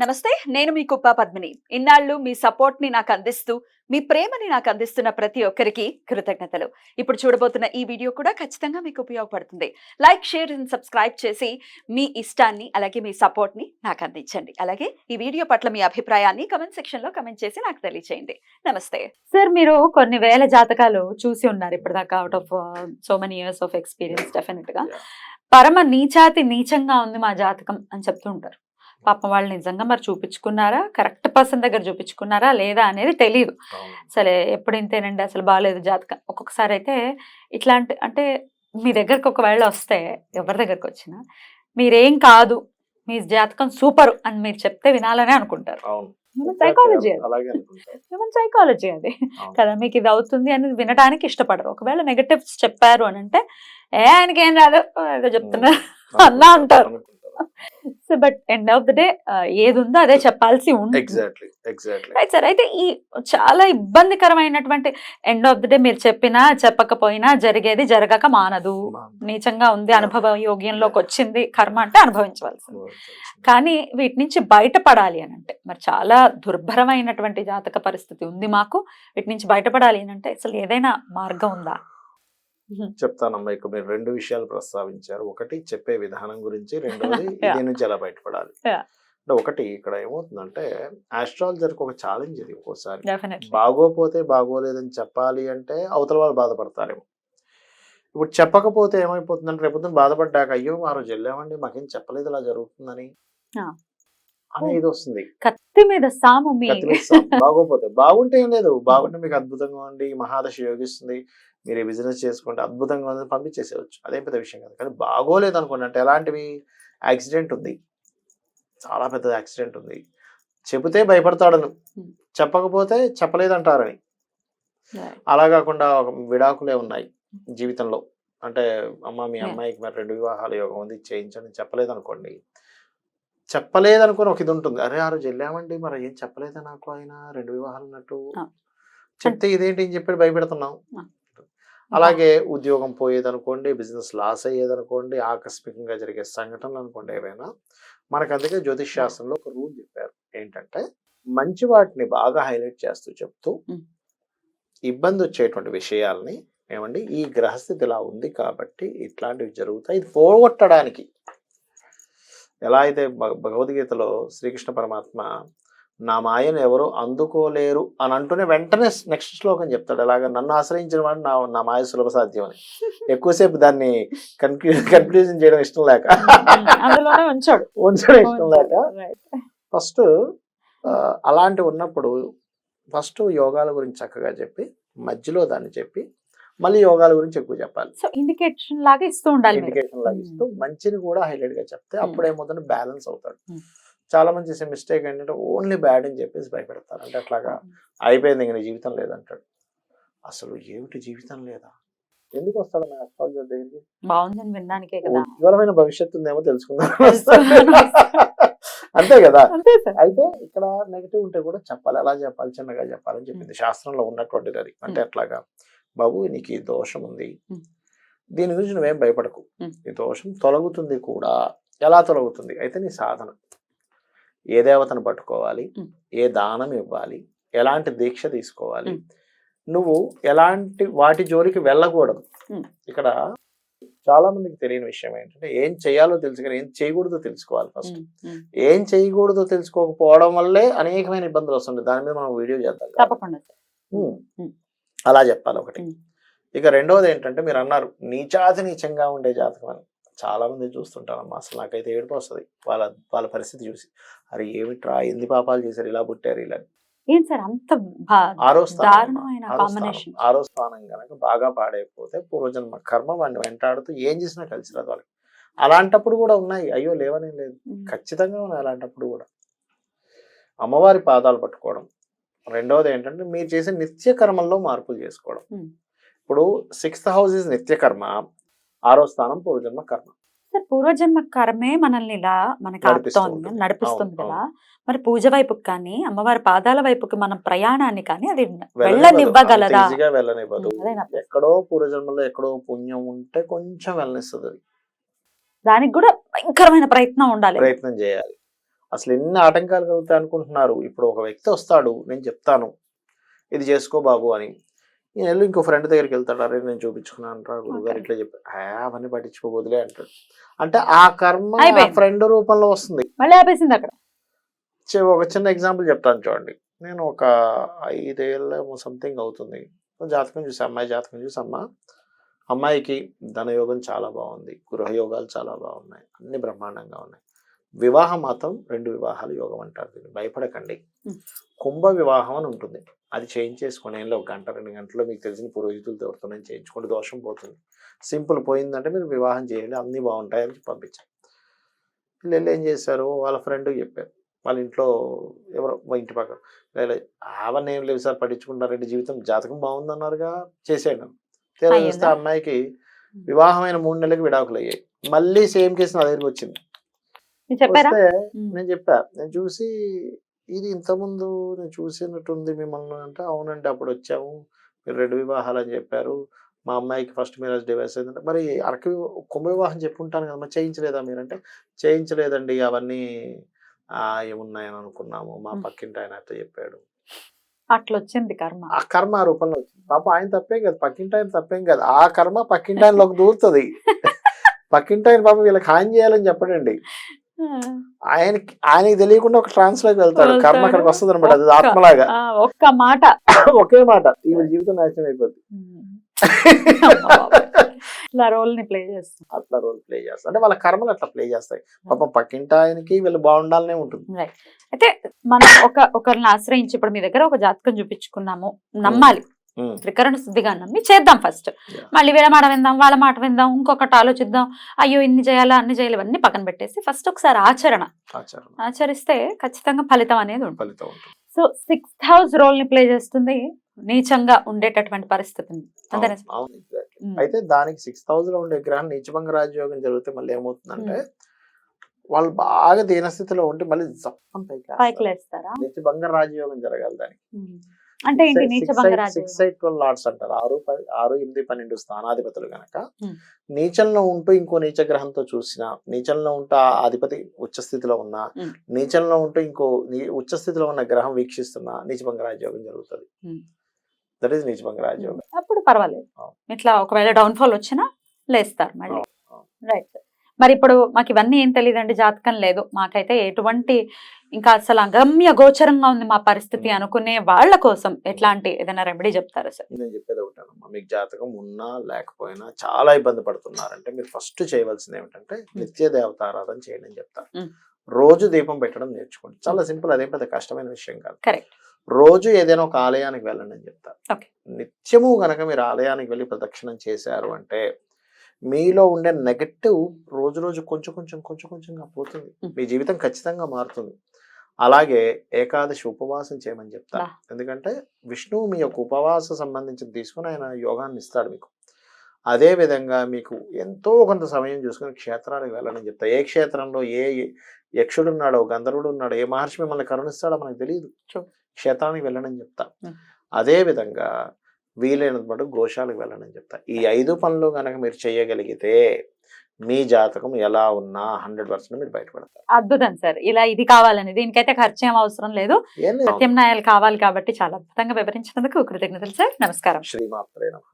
నమస్తే నేను మీ కుప్ప పద్మిని. ఇన్నాళ్ళు మీ సపోర్ట్ని నాకు అందిస్తూ మీ ప్రేమని నాకు అందిస్తున్న ప్రతి ఒక్కరికి కృతజ్ఞతలు. ఇప్పుడు చూడబోతున్న ఈ వీడియో కూడా ఖచ్చితంగా మీకు ఉపయోగపడుతుంది. లైక్ షేర్ అండ్ సబ్స్క్రైబ్ చేసి మీ ఇష్టాన్ని అలాగే మీ సపోర్ట్ని నాకు అందించండి. అలాగే ఈ వీడియో పట్ల మీ అభిప్రాయాన్ని కమెంట్ సెక్షన్లో కమెంట్ చేసి నాకు తెలియచేయండి. నమస్తే. సార్ మీరు కొన్ని వేల జాతకాలు చూసి ఉన్నారు ఇప్పటిదాకా out of so many years of experience డెఫినెట్గా. పరమ నీచాతి నీచంగా ఉంది మా జాతకం అని చెప్తూ ఉంటారు. పాపం వాళ్ళు నిజంగా మరి చూపించుకున్నారా? కరెక్ట్ పర్సన్ దగ్గర చూపించుకున్నారా? లేదా అనేది తెలియదు సరే ఎప్పుడు ఇంతేనండి? అసలు బాగాలేదు జాతకం. ఒక్కొక్కసారి అయితే ఇట్లాంటి అంటే మీ దగ్గరకు ఒకవేళ వస్తే ఎవరి దగ్గరకు వచ్చినా మీరేం కాదు మీ జాతకం సూపర్ అని మీరు చెప్తే వినాలనే అనుకుంటారు. సైకాలజీ అది. హ్యూమన్ సైకాలజీ అది. కదా మీకు ఇది అవుతుంది అని వినడానికి ఇష్టపడరు. ఒకవేళ నెగటివ్స్ చెప్పారు అని అంటే ఏ ఆయనకి ఏం రాదు ఏదో చెప్తున్నారు అన్నా అంటారు. So but end of the day ఏది ఉందో అదే చెప్పాల్సి ఉంటుంది. ఎగ్జాక్ట్లీ ఎగ్జాక్ట్లీ రైట్ సార్ అయితే ఈ చాలా ఇబ్బందికరమైనటువంటి ఎండ్ ఆఫ్ ద డే మీరు చెప్పినా చెప్పకపోయినా జరిగేది జరగక మానదు. నీచంగా ఉంది అనుభవ యోగ్యంలోకి వచ్చింది కర్మ అంటే అనుభవించవలసింది. కానీ వీటి నుంచి బయటపడాలి అని అంటే మరి చాలా దుర్భరమైనటువంటి జాతక పరిస్థితి ఉంది మాకు. వీటి నుంచి బయటపడాలి అని అంటే అసలు ఏదైనా మార్గం ఉందా? చెప్తానమ్మా ఇక మీరు రెండు విషయాలు ప్రస్తావించారు. ఒకటి చెప్పే విధానం గురించి. రెండోది Yeah. దీని నుంచి ఎలా బయటపడాలి. అంటే ఒకటి ఇక్కడ ఏమవుతుందంటే ఆస్ట్రాలజర్కి ఒక ఛాలెంజ్ ఇది ఒక్కోసారి. బాగోపోతే బాగోలేదని చెప్పాలి అంటే అవతల వాళ్ళు బాధపడతారేమో. ఇప్పుడు చెప్పకపోతే ఏమైపోతుందంటే రేపు బాధపడ్డాక అయ్యో ఆ రోజు వెళ్ళామండి మాకేం చెప్పలేదు ఇలా జరుగుతుందని. ఆ. అనే ఇది వస్తుంది. కత్తి మీద సాము. బాగోపోతే బాగుంటే ఏం లేదు. బాగుంటే మీకు అద్భుతంగా ఉంది మహాదశ యోగిస్తుంది. మీరు ఈ బిజినెస్ చేసుకుంటే అద్భుతంగా ఉంది పంపించేసేయచ్చు. అదే పెద్ద విషయం కాదు. కానీ బాగోలేదు అనుకోండి అంటే ఎలాంటివి యాక్సిడెంట్ ఉంది? చాలా పెద్ద యాక్సిడెంట్ ఉంది. చెబితే భయపడతాడను. చెప్పకపోతే చెప్పలేదంటారని. అలా కాకుండా ఒక విడాకులే ఉన్నాయి జీవితంలో. అంటే అమ్మ మీ. అమ్మాయికి మరి రెండు వివాహాల యోగం ఉంది చేయించండి అనుకోండి చెప్పలేదనుకుని ఒక ఇది ఉంటుంది అరే ఆ రోజు వెళ్ళామండి మరి ఏం చెప్పలేదా నాకు ఆయన? రెండు వివాహాలు ఉన్నట్టు. చెప్తే ఇదేంటి అని చెప్పి భయపెడుతున్నాం. అలాగే ఉద్యోగం పోయేది అనుకోండి బిజినెస్ లాస్ అయ్యేది అనుకోండి ఆకస్మికంగా జరిగే సంఘటనలు అనుకోండి ఏవైనా మనకు అందుకే జ్యోతిష్ శాస్త్రంలో ఒక రూల్ చెప్పారు. ఏంటంటే మంచి వాటిని బాగా హైలైట్ చేస్తూ చెప్తూ. ఇబ్బంది వచ్చేటువంటి విషయాల్ని ఏమండి ఈ గ్రహస్థితి ఇలా ఉంది కాబట్టి ఇట్లాంటివి జరుగుతాయి. ఇది పోగొట్టడానికి ఎలా అయితే భగ- భగవద్గీతలో శ్రీకృష్ణ పరమాత్మ నా మాయను ఎవరు అందుకోలేరు అని అంటూనే వెంటనే నెక్స్ట్ శ్లోకం చెప్తాడు అలాగా నన్ను ఆశ్రయించిన వాడు నా నా మాయ సులభ సాధ్యం అని ఎక్కువసేపు దాన్ని కన్క్లూ కన్క్లూజన్ చేయడం ఇష్టం లేక ఉంచాడు ఇష్టం లేక. ఫస్ట్ అలాంటి ఉన్నప్పుడు ఫస్ట్ యోగాల గురించి చక్కగా చెప్పి మధ్యలో దాన్ని చెప్పి మళ్ళీ యోగాల గురించి ఎక్కువ చెప్పాలి సో ఇండికేషన్ లాగా ఇస్తూ ఉండాలి. ఇండికేషన్ లాగా ఇస్తూ Hmm. మంచిని కూడా హైలైట్గా చెప్తే Hmm. అప్పుడు ఏమవుతుంది బ్యాలెన్స్ అవుతాడు Hmm. చాలా మంది చేసే మిస్టేక్ ఏంటంటే ఓన్లీ బ్యాడ్ అని చెప్పేసి భయపెడతారు. అంటే అట్లాగా అయిపోయింది ఇంక నీ జీవితం లేదంటాడు. అసలు ఏమిటి జీవితం లేదా? ఎందుకు వస్తాడు నా అస్ట్రాలజర్ దగ్గరికి? బాగుందని వినడానికే కదా. ఉజ్వలమైన భవిష్యత్తు ఉందేమో తెలుసుకుందాం. అంతే కదా. అయితే ఇక్కడ నెగిటివ్ ఉంటే కూడా చెప్పాలి ఎలా చెప్పాలి చిన్నగా చెప్పాలని చెప్పింది శాస్త్రంలో ఉన్నటువంటిది అది. అంటే. అట్లాగా బాబు నీకు ఈ దోషం ఉంది. దీని గురించి నువ్వేం భయపడకు. ఈ దోషం తొలగుతుంది కూడా. ఎలా తొలగుతుంది? అయితే నీ సాధన. ఏ దేవతను పట్టుకోవాలి. ఏ దానం ఇవ్వాలి ఎలాంటి దీక్ష తీసుకోవాలి. నువ్వు ఎలాంటి వాటి జోలికి వెళ్ళకూడదు. ఇక్కడ చాలా మందికి తెలియని విషయం ఏంటంటే ఏం చేయాలో తెలుసు కానీ ఏం చేయకూడదో తెలుసుకోవాలి ఫస్ట్. ఏం చేయకూడదో తెలుసుకోకపోవడం వల్లే అనేకమైన ఇబ్బందులు వస్తుంటాయి దాని మీద మనం వీడియో చేద్దాం. తప్పకుండా. అలా చెప్పాలి ఒకటి. ఇక రెండవది ఏంటంటే మీరు అన్నారు నీచాతి నీచంగా ఉండే జాతకం అని చాలా మంది చూస్తుంటారమ్మా. అసలు నాకైతే ఏడుపు వస్తుంది. వాళ్ళ వాళ్ళ పరిస్థితి చూసి అరే ఏమిట్రా? ఎన్ని పాపాలు చేశారు? ఇలా పుట్టారు ఇలా సార్? అంత ఆరో స్థానం ఆరో స్థానం. ఆరో స్థానం కనుక బాగా పాడైపోతే పూర్వజన్మ కర్మ వాడిని వెంటాడుతూ ఏం చేసినా కలిసి రాదు వాళ్ళకి. అలాంటప్పుడు కూడా ఉన్నాయి. అయ్యో లేవనే లేదు. ఖచ్చితంగా ఉన్నాయి అలాంటప్పుడు కూడా. అమ్మవారి పాదాలు పట్టుకోవడం. రెండవది ఏంటంటే మీరు చేసే నిత్య కర్మల్లో మార్పులు చేసుకోవడం. ఇప్పుడు సిక్స్త్ హౌస్ ఇస్ నిత్య కర్మ. ఆరో స్థానం పూర్వజన్మ కర్మ. సార్ పూర్వజన్మ కర్మే మనల్ని ఇలా మనకి ఆపుతోంది ఉంటుంది. నడిపిస్తుంది కదా. మరి పూజ వైపుకి కానీ అమ్మవారి పాదాల వైపుకి మనం ప్రయాణాన్ని కానీ అది. వెళ్ళనివ్వగలదా? వెళ్ళనివ్వదు. ఎక్కడో పూర్వజన్మలో ఎక్కడో పుణ్యం ఉంటే కొంచెం వెళ్ళనిస్తుంది అది. దానికి కూడా భయంకరమైన ప్రయత్నం ఉండాలి. ప్రయత్నం చేయాలి. అసలు ఎన్ని ఆటంకాలు కలుగుతాయి అనుకుంటున్నారు? ఇప్పుడు ఒక వ్యక్తి వస్తాడు నేను చెప్తాను. ఇది చేసుకో బాబు అని. నేను వెళ్ళి ఇంకో ఫ్రెండ్ దగ్గరికి వెళ్తాడు. అరే నేను చూపించుకున్నాను రా గురువు గారు Okay. ఇట్లా చెప్పి "ఆ, అవన్నీ పట్టించుకోబోదులే అంటాడు. అంటే ఆ కర్మ. ఫ్రెండ్ రూపంలో వస్తుంది. మళ్ళీ ఆపేసింది అక్కడ. ఒక చిన్న ఎగ్జాంపుల్ చెప్తాను చూడండి. నేను ఒక ఐదేళ్ళ సంథింగ్ అవుతుంది. జాతకం చూసి అమ్మాయి జాతకం చూసి అమ్మ. అమ్మాయికి ధనయోగం చాలా బాగుంది. గృహయోగాలు చాలా బాగున్నాయి. అన్ని బ్రహ్మాండంగా ఉన్నాయి. వివాహం మాత్రం రెండు వివాహాల యోగం అంటారు దీన్ని. భయపడకండి. కుంభ వివాహం అని ఉంటుంది. అది చేయించేసుకుని ఏం ఒక గంట రెండు గంటల్లో మీకు తెలిసిన పురోహితులతో ఎవరితోనే చేయించుకుంటే దోషం పోతుంది. సింపుల్ పోయిందంటే మీరు వివాహం చేయండి అన్నీ బాగుంటాయని చెప్పి పంపించారు. వీళ్ళు ఏం చేశారు? వాళ్ళ ఫ్రెండ్ చెప్పారు. వాళ్ళ ఇంట్లో ఎవరో మా ఇంటి పక్కన లేదు అవన్నీ ఏం లేవు సార్ పట్టించుకుంటారండి జీవితం జాతకం బాగుందన్నారుగా చేసేయండి తీరా చూస్తే అమ్మాయికి వివాహమైన మూడు నెలలకు విడాకులు అయ్యాయి. మళ్ళీ సేమ్ కేసు నా దగ్గరికి వచ్చింది. నేను చెప్పా. నేను చూసి ఇది ఇంతకుముందు నేను చూసినట్టుంది మిమ్మల్ని అంటే అవునండి అప్పుడు వచ్చాము. మీరు రెండు వివాహాలు అని చెప్పారు. మా అమ్మాయికి ఫస్ట్ మ్యారేజ్ డివైస్ అయిందంటే. మరి అరకు కుంభ వివాహం చెప్పుంటాను కదా మరి చేయించలేదా మీరంటే చేయించలేదండి అవన్నీ. ఆ, ఏమున్నాయని అనుకున్నాము. మా. పక్కింటి ఆయన అట్లా చెప్పాడు. అట్లా వచ్చింది కర్మ. ఆ కర్మ రూపంలో వచ్చింది. పాప ఆయన తప్పేం కదా. పక్కింటి ఆయన తప్పేం కాదు. ఆ కర్మ పక్కింటి ఆయనలోకి దూరుతుంది. పక్కింటి ఆయన పాపం వీళ్ళకి హాని చేయాలని చెప్పడండి. ఆయనకి ఆయనకి తెలియకుండా ఒక ట్రాన్స్లోకి వెళ్తాడు. కర్మ. అక్కడికి వస్తుంది అనమాట అది ఒక్క- ఆత్మలాగా. ఒక్క మాట. ఒకే మాట. ఈ జీవితం నాశనం అయిపోద్ది. ఇట్లా రోల్ని ప్లే చేస్తుంది అట్లా రోల్ ప్లే చేస్తారు అంటే వాళ్ళ కర్మలు అట్లా ప్లే చేస్తాయి. పాపం పక్కింటి ఆయనకి వీళ్ళు బాగుండాలనే ఉంటుంది. అయితే మనం ఒక ఒకరిని ఆశ్రయించి ఇప్పుడు మీ దగ్గర ఒక జాతకం చూపించుకున్నాము. నమ్మాలి. త్రికరణ శుద్ధిగా నమ్మి చేద్దాం ఫస్ట్. మళ్ళీ వీళ్ళ మాట విందాం వాళ్ళ మాట విందాం ఇంకొకటి ఆలోచిద్దాం. అయ్యో ఇన్ని చేయాలా అన్ని చేయాలి ఇవన్నీ పక్కన పెట్టేసి ఫస్ట్ ఒకసారి ఆచరణ. ఆచారం ఆచరిస్తే ఖచ్చితంగా ఫలితం అనేది ఉంటుంది. సో సిక్స్త్ హౌస్ రోల్ని ప్లే చేస్తుంది నీచంగా ఉండేటటువంటి exactly. ఉమ్. అయితే దానికి సిక్స్ థౌసండ్ ఉండే గ్రహం నీచభంగ రాజయోగం జరిగితే మళ్ళీ ఏమవుతుందంటే వాళ్ళు బాగా దీనస్థితిలో ఉంటే మళ్ళీ జప్పం పైకి పైకి లేస్తారా? నీచభంగ రాజయోగం జరగాలి దానికి. అంటే సిక్స్ ఎయిట్ ట్వెల్వ్ లార్డ్స్ అంటారు ఆరు ఆరు ఎనిమిది పన్నెండు స్థానాధిపతులు గనక. నీచంలో ఉంటూ ఇంకో నీచ గ్రహంతో చూసిన నీచంలో ఉంటూ ఆ అధిపతి ఉచ్చ స్థితిలో ఉన్న. నీచంలో ఉంటూ ఇంకో నీ- ఉచ్చ స్థితిలో ఉన్న గ్రహం వీక్షిస్తున్న నీచభంగ రాజయోగం జరుగుతుంది. దట్ ఈస్ నీచభంగ రాజయోగం అప్పుడు పర్వాలేదు. ఇట్లా ఒకవేళ డౌన్ ఫాల్ వచ్చినా లేస్తారు మళ్ళీ. రైట్ మరి ఇప్పుడు మాకు ఇవన్నీ ఏం తెలియదండి జాతకం లేదు మాకైతే ఎటువంటి ఇంకా అసలు అగమ్య గోచరంగా ఉంది మా పరిస్థితి. అనుకునే వాళ్ళ కోసం ఎట్లాంటి ఏదైనా రెమెడీ చెప్తారా సార్ నేను చెప్పేది ఒకటేనమ్మా మీకు జాతకం ఉన్నా లేకపోయినా చాలా ఇబ్బంది పడుతున్నారంటే మీరు ఫస్ట్ చేయవలసింది ఏమిటంటే నిత్య దేవతారాధన చేయండి అని Hmm. రోజు దీపం పెట్టడం నేర్చుకోండి చాలా సింపుల్ అదేం పెద్ద కష్టమైన విషయం కాదు Correct. రోజు ఏదైనా ఒక ఆలయానికి వెళ్ళండి అని Okay. నిత్యము గనక మీరు ఆలయానికి వెళ్ళి ప్రదక్షిణం చేశారు అంటే మీలో ఉండే నెగటివ్ రోజు రోజు కొంచెం కొంచెం కొంచెం కొంచెంగా పోతుంది. మీ జీవితం ఖచ్చితంగా మారుతుంది అలాగే ఏకాదశి ఉపవాసం చేయమని చెప్తాను. ఎందుకంటే విష్ణువు మీ యొక్క ఉపవాస సంబంధించి తీసుకుని ఆయన యోగాన్ని ఇస్తాడు మీకు అదే విధంగా మీకు ఎంతో కొంత సమయం చూసుకుని క్షేత్రాలకు వెళ్ళని చెప్తా ఏ క్షేత్రంలో ఏ యక్షుడు ఉన్నాడో గంధర్వుడు ఉన్నాడో ఏ మహర్షి మిమ్మల్ని కరుణిస్తాడో మనకు తెలియదు. క్షేత్రానికి వెళ్ళనని చెప్తా. అదే విధంగా వీలైనంత మటుకు గోశాలకు వెళ్ళనని చెప్తా. ఈ ఐదు పనులు కనుక మీరు చేయగలిగితే మీ జాతకం ఎలా ఉన్నా హండ్రెడ్ పర్సెంట్ మీరు బయటపడతారు. అద్భుతం సార్. ఇలా ఇది కావాలని. దీనికైతే ఖర్చు ఏం అవసరం లేదు. ప్రత్యామ్నాయాలు కావాలి కాబట్టి చాలా అద్భుతంగా వివరించినందుకు కృతజ్ఞతలు సార్. నమస్కారం. శ్రీమాత్రే నమః.